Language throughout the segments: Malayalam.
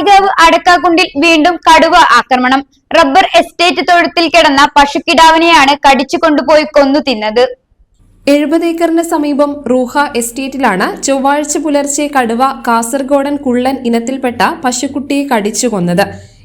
കാളികാവ് അടക്കാക്കുണ്ടിൽ വീണ്ടും കടുവ ആക്രമണം. റബ്ബർ എസ്റ്റേറ്റ് തൊഴുത്തിൽ കിടന്ന പശുക്കിടാവിനെയാണ് കടിച്ചു കൊണ്ടുപോയി കൊന്നു തിന്നത്. എഴുപത് ഏക്കറിന് സമീപം റൂഹ എസ്റ്റേറ്റിലാണ് ചൊവ്വാഴ്ച പുലർച്ചെ കടുവ കാസർഗോഡൻ കുള്ളൻ ഇനത്തിൽപ്പെട്ട പശുക്കുട്ടിയെ കടിച്ചു കൊന്നത്.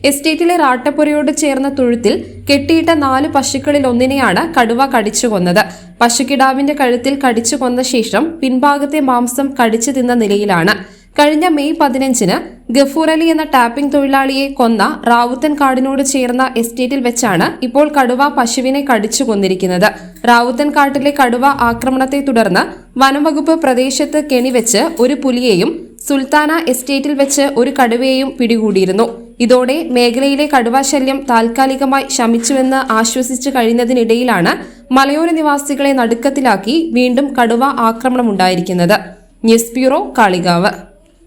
എസ്റ്റേറ്റിലെ റാട്ടപ്പുരയോട് ചേർന്ന തൊഴുത്തിൽ കെട്ടിയിട്ട നാല് പശുക്കളിൽ ഒന്നിനെയാണ് കടുവ കടിച്ചു കൊന്നത്. പശുക്കിടാവിന്റെ കഴുത്തിൽ കടിച്ചു കൊന്ന ശേഷം പിൻഭാഗത്തെ മാംസം കടിച്ചു തിന്ന നിലയിലാണ്. കഴിഞ്ഞ മെയ് പതിനഞ്ചിന് ഗഫൂർ അലി എന്ന ടാപ്പിംഗ് തൊഴിലാളിയെ കൊന്ന റാവുത്തൻ കാടിനോട് ചേർന്ന എസ്റ്റേറ്റിൽ വെച്ചാണ് ഇപ്പോൾ കടുവ പശുവിനെ കടിച്ചു കൊന്നിരിക്കുന്നത്. റാവുത്തൻ കാട്ടിലെ കടുവ ആക്രമണത്തെ തുടർന്ന് വനംവകുപ്പ് പ്രദേശത്ത് കെണിവെച്ച് ഒരു പുലിയെയും സുൽത്താന എസ്റ്റേറ്റിൽ വെച്ച് ഒരു കടുവയെയും പിടികൂടിയിരുന്നു. ഇതോടെ മേഖലയിലെ കടുവ ശല്യം താൽക്കാലികമായി ശമിച്ചുവെന്ന് ആശ്വസിച്ചു കഴിഞ്ഞതിനിടയിലാണ് മലയോര നിവാസികളെ നടുക്കത്തിലാക്കി വീണ്ടും കടുവ ആക്രമണമുണ്ടായിരിക്കുന്നത്. News bureau Kalikavu.